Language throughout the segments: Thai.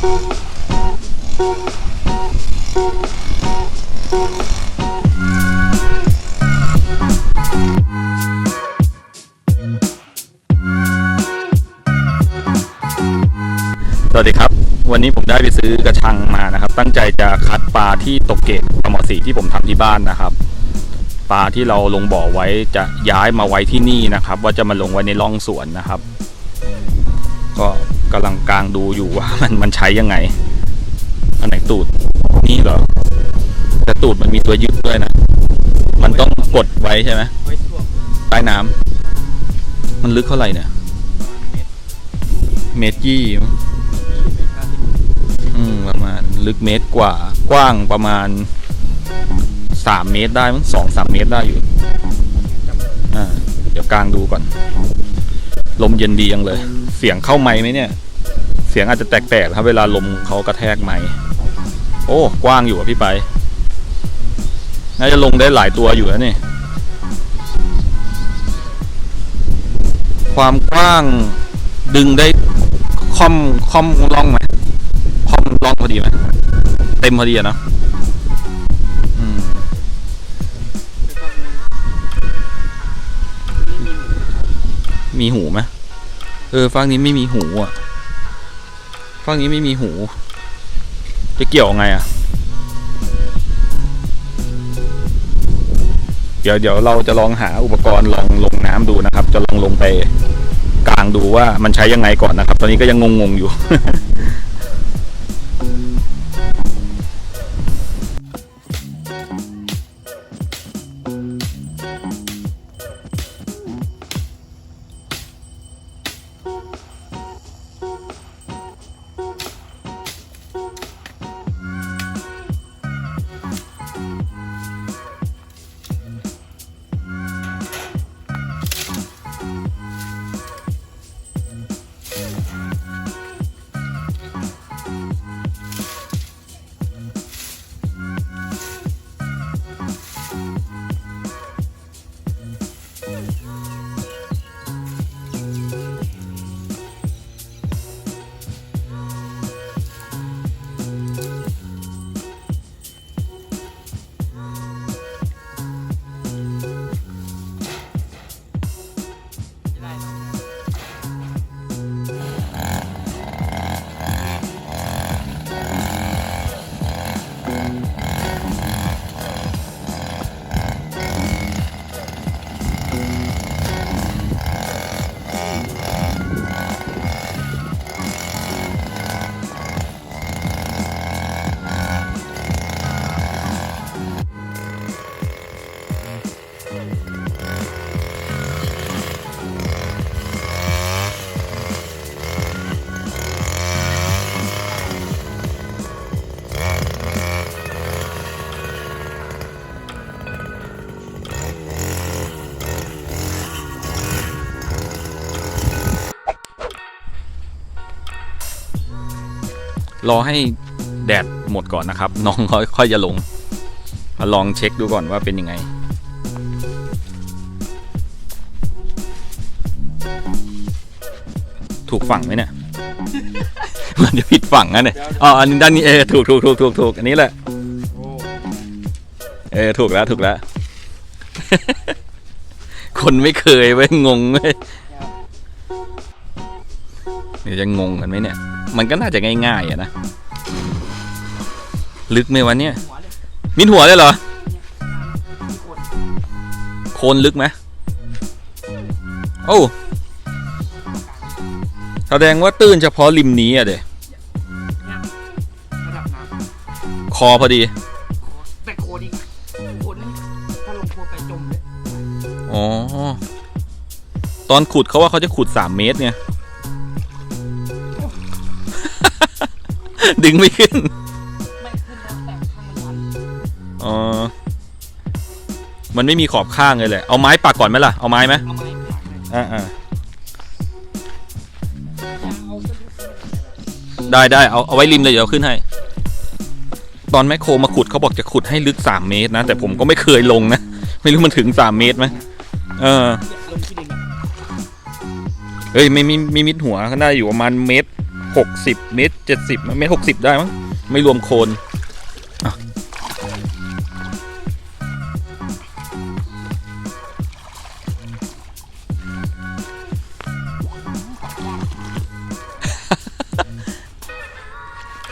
สวัสดีครับ วันนี้ผมได้ไปซื้อกระชังมานะครับ ตั้งใจจะคัดปลาที่ตกเกตปลาหมอสีที่ผมทำที่บ้านนะครับปลาที่เราลงบ่อไว้จะย้ายมาไว้ที่นี่นะครับ ว่าจะมาลงไว้ในร่องสวนนะครับ ก็ กำลังกลางดูอยู่ว่ามันมันใช้ยังไง อันไหนตูด นี่เหรอ แต่ตูดมันมีตัวยึดด้วยนะ มันต้องกดไว้ใช่ไหมใต้น้ำมันลึกเท่าไหร่เนี่ย เมตรยี่อืมประมาณลึกเมตรกว่า กว้างประมาณสามเมตรได้มั้งสองสามเมตรได้อยู่ อ่า เดี๋ยวกลางดูก่อน ลมเย็นดียังเลย เสียงเข้าไม้ไหมเนี่ย เสียงอาจจะแตกๆครับเวลาลมเขากระแทกไม้โอ้ กว้างอยู่อะพี่ไป น่าจะลงได้หลายตัวอยู่แล้วนี่ ความกว้างดึงได้ค่อมค่อมล่องไหมค่อมล่องพอดีไหมเต็มพอดีอะนะ มีหูไหมเออฝั่งนี้ไม่มีหูอะฝั่งนี้ไม่มีหู จะเกี่ยวไงอะ เดี๋ยวเดี๋ยวเราจะลองหาอุปกรณ์ลองลงน้ำดูนะครับ จะลองลงไปกลางดูว่ามันใช้ยังไงก่อนนะครับ ตอนนี้ก็ยังงงๆอยู่ รอให้แดดหมดก่อนนะครับ น้องค่อยค่อยจะลงมาลองเช็คดูก่อนว่าเป็นยังไง ถูกฝั่งไหมเนี่ยมันจะผิดฝั่งนะเนี่ยอ๋ออันนี้ด้านนี้เออถูกถูกถูกถูกถูกอันนี้แหละโอ้เออถูกแล้วถูกแล้ว คนไม่เคยเว้ยงงเว้ยเดี๋ยวจะงงกันไหมเนี่ย มันก็น่าจะง่ายๆอะนะ ลึกไหมวะเนี่ยหัวเลยมินหัวเลยเหรอกดโคนลึกไหมโอ้แสดงว่าตื้นเฉพาะริมนี้อะเดเนี่ยระดับน้คอพอดีำแต่โคดีโคนี่ถ้าลงโคไปจมเลย อ๋อ ตอนขุดเขาว่าเขาจะขุดสามเมตรไง ดึงไม่ขึ้นไม่ขึ้นแล้วแต่ข้างมันชันอ๋อ มันไม่มีขอบข้างเลยแหละ เอาไม้ปักก่อนไหมล่ะ เอาไม้ไหมเอาไม้ผลักเลยอ่าอ่ายังเอาขึ้นขึ้นได้ได้เอาเอาไว้ริมเลยเดี๋ยวเอาขึ้นให้ ตอนแมคโครมาขุดเขาบอกจะขุดให้ลึกสามเมตรนะ แต่ผมก็ไม่เคยลงนะ ไม่รู้มันถึงสามเมตรไหมเออเนี่ยลงที่ดินอะเฮ้ยไม่มีมีมิดหัวก็ได้อยู่ประมาณเมตร หกสิบเมตรเจ็ดสิบเมตรหกสิบได้มั้ง ไม่รวมโคน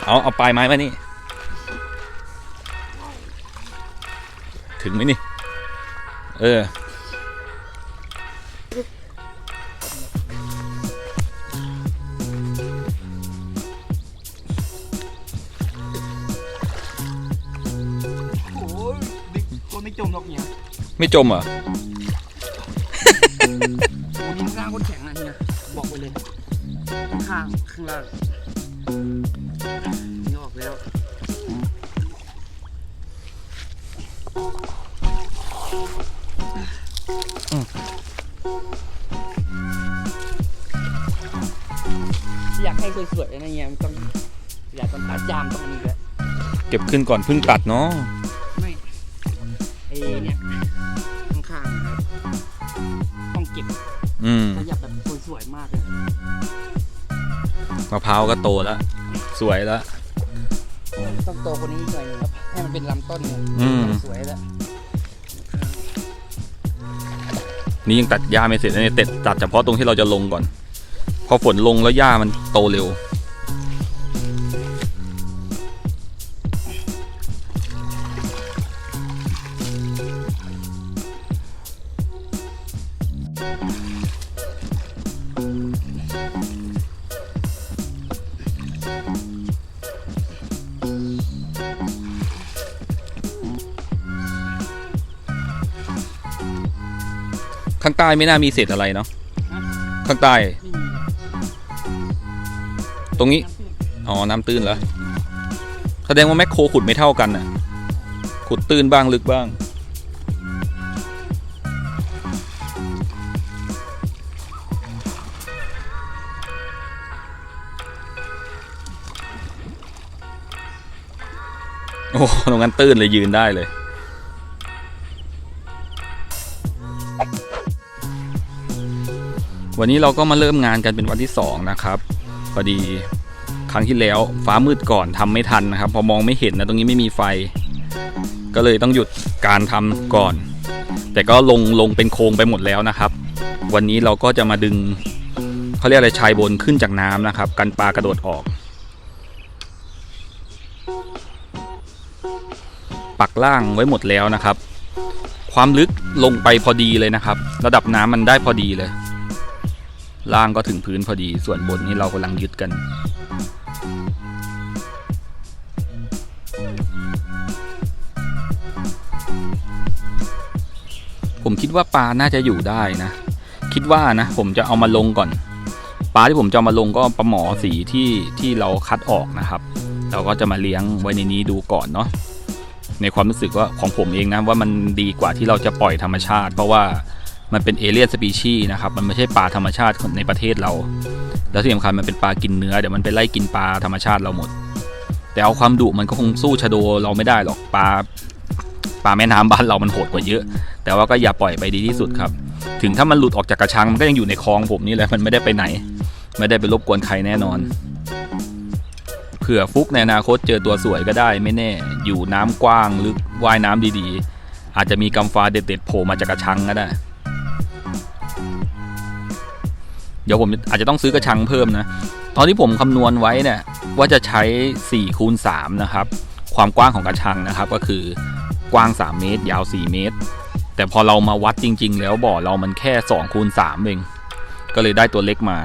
เอา เอาปลายไม้มานี่ ถึงไหมนี่ เออ จมหรอกเนี่ยไม่จมเหรอโอ้ดินข้างคนแข็งอะเนี่ยบอกไปเลยข้างข้างล่างนี่ออกแล้วอยากให้สวยๆนะเนี่ยมันต้องอยากต้องตัดยามต้องอันนี้ด้วยเก็บขึ้นก่อนเพิ่งตัดเนาะ อืมขยับแบบสวยๆมากเลยมะพร้าวก็โตแล้ว สวยแล้ว ต้องโตกว่านี้อีกหน่อยนึงครับ ให้มันเป็นลำต้นเนี่ยอืม สวยแล้วนี่ยังตัดหญ้าไม่เสร็จนะเนี่ยตัดตัดเฉพาะตรงที่เราจะลงก่อน พอฝนลงแล้วหญ้ามันโตเร็ว ใต้ไม่น่ามีเศษอะไรเนาะข้างใต้ไม่มีตรงนี้ อ๋อ น้ำตื้นแล้วแสดงว่าแมคโครขุดไม่เท่ากันน่ะ ขุดตื้นบ้างลึกบ้าง โอ้ตรงนั้นตื้นเลยยืนได้เลย วันนี้เราก็มาเริ่มงานกันเป็นวันที่สองนะครับพอดีครั้งที่แล้วฟ้ามืดก่อนทำไม่ทันนะครับ พอมองไม่เห็นนะตรงนี้ไม่มีไฟ ก็เลยต้องหยุดการทำก่อน แต่ก็ลงลงเป็นโครงไปหมดแล้วนะครับ วันนี้เราก็จะมาดึงเขาเรียกอะไรชายบนขึ้นจากน้ำนะครับ กันปลากระโดดออก ปักล่างไว้หมดแล้วนะครับ ความลึกลงไปพอดีเลยนะครับ ระดับน้ำมันได้พอดีเลย ล่างก็ถึงพื้นพอดีส่วนบนนี้เรากำลังยึดกันผมคิดว่าปลาน่าจะอยู่ได้นะ คิดว่านะ ผมจะเอามาลงก่อน ปลาที่ผมจะามาลงก็ปลาหมอสีที่ที่เราคัดออกนะครับ เราก็จะมาเลี้ยงไว้ในนี้ดูก่อนเนาะ ในความรู้สึกว่าของผมเองนะว่ามันดีกว่าที่เราจะปล่อยธรรมชาติ เพราะว่า มันเป็นเอเลียนสปีชีนะครับมันไม่ใช่ปลาธรรมชาติในประเทศเรา แล้วที่สำคัญมันเป็นปลากินเนื้อเดี๋ยวมันไปไล่กินปลาธรรมชาติเราหมด แต่เอาความดุมันก็คงสู้ชะโดเราไม่ได้หรอกปลาปลาแม่น้ำบ้านเรามันโหดกว่าเยอะ แต่ว่าก็อย่าปล่อยไปดีที่สุดครับ ถึงถ้ามันหลุดออกจากกระชังมันก็ยังอยู่ในคลองผมนี่แหละมันไม่ได้ไปไหน ไม่ได้ไปรบกวนใครแน่นอนเผื่อฟุกในอนาคตเจอตัวสวยก็ได้ไม่แน่ อยู่น้ำกว้างลึกว่ายน้ำดีๆ อาจจะมีกำฟ้าเด็ดๆโผล่มาจากกระชังก็ได้ ดี๋ยวผมอาจจะต้องซื้อกระชังเพิ่มนะ ตอนที่ผมคำนวณไว้เนี่ยว่าจะใช้4คูณ3นะครับ ความกว้างของกระชังนะครับ ก็คือกว้าง 3 เมตร ยาว 4 เมตร แต่พอเรามาวัดจริง ๆ แล้วบ่อเรามันแค่2คูณ3เอง ก็เลยได้ตัวเล็กมา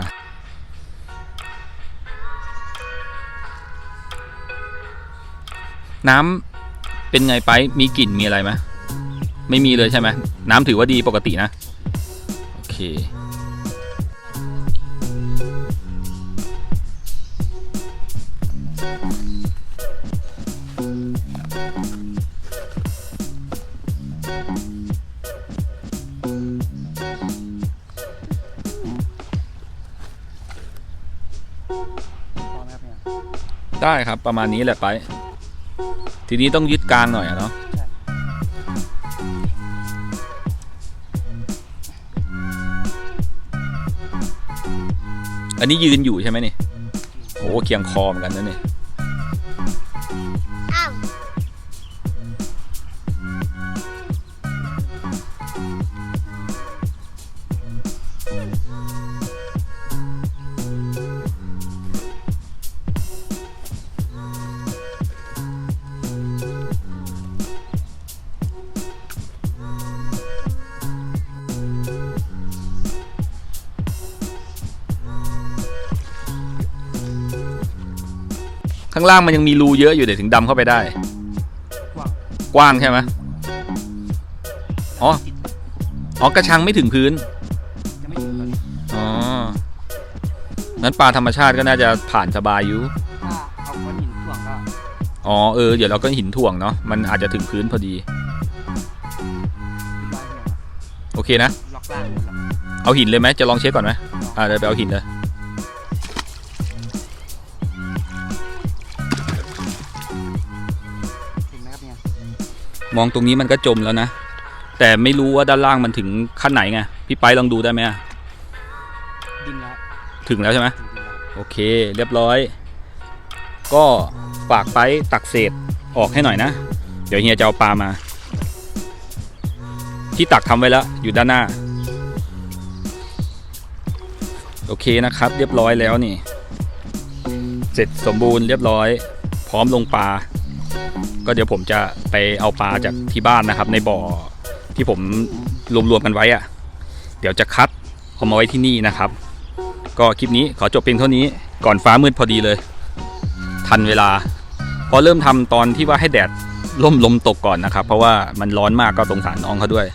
น้ำเป็นไงไปมีกลิ่นมีอะไรไหมไม่มีเลยใช่ไหมน้ำถือว่าดีปกตินะ โอเค ได้ครับประมาณนี้แหละไป ทีนี้ต้องยึดกลางหน่อยอะเนาะอันนี้ยืนอยู่ใช่ไหมนี่โอ้เคียงคอเหมือนกันนะเนี่ยางล่างมันยังมีรูเยอะอยู่เดี๋ยวถึงดำเข้าไปได้ กว้างกว้างใช่ไหมอ๋อ อ๋อกระชังไม่ถึงพื้นจะไม่ถึงตอนนี้อ๋องั้นปลาธรรมชาติก็น่าจะผ่านสบายอยู่ถ้าเอาก้อนหินถ่วงก็อ๋อเออเดี๋ยวเราก็หินถ่วงเนาะ มันอาจจะถึงพื้นพอดีขึ้นได้เนี่ยโอเคนะล็อกล่างหมดแล้วเอาหินเลยไหมจะลองเช็คก่อนไหมอ่าเดี๋ยวไปเอาหินเลย มองตรงนี้มันก็จมแล้วนะ แต่ไม่รู้ว่าด้านล่างมันถึงขั้นไหนไงพี่ไปลองดูได้ไหมอะดินแล้วถึงแล้วใช่ไหมถึงดินแล้วโอเค เรียบร้อย ก็ฝากไปตักเศษออกให้หน่อยนะ เดี๋ยวเฮียจะเอาปลามา ที่ตักทำไว้แล้วอยู่ด้านหน้า โอเคนะครับ เรียบร้อยแล้วนี่ เสร็จสมบูรณ์เรียบร้อย พร้อมลงปลา ก็เดี๋ยวผมจะไปเอาปลาจากที่บ้านนะครับ ในบ่อที่ผมรวมๆกันไว้อะเดี๋ยวจะคัดเอามาไว้ที่นี่นะครับ ก็คลิปนี้ขอจบเพียงเท่านี้ก่อนฟ้ามืดพอดีเลย ทันเวลา พอเริ่มทำตอนที่ว่าให้แดดล่มลมตกก่อนนะครับ เพราะว่ามันร้อนมากก็สงสารน้องเขาด้วย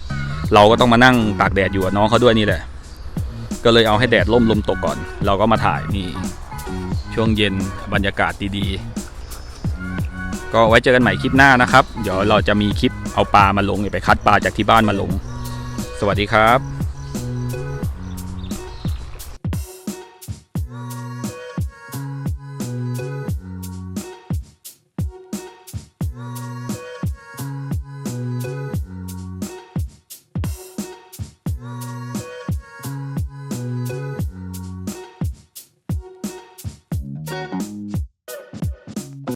เราก็ต้องมานั่งตากแดดอยู่กับน้องเขาด้วยนี่แหละ ก็เลยเอาให้แดดล่มลมตกก่อน เราก็มาถ่ายนี่ช่วงเย็นบรรยากาศดีๆ ก็ไว้เจอกันใหม่คลิปหน้านะครับ เดี๋ยวเราจะมีคลิปเอาปลามาลงไปคัดปลาจากที่บ้านมาลง สวัสดีครับ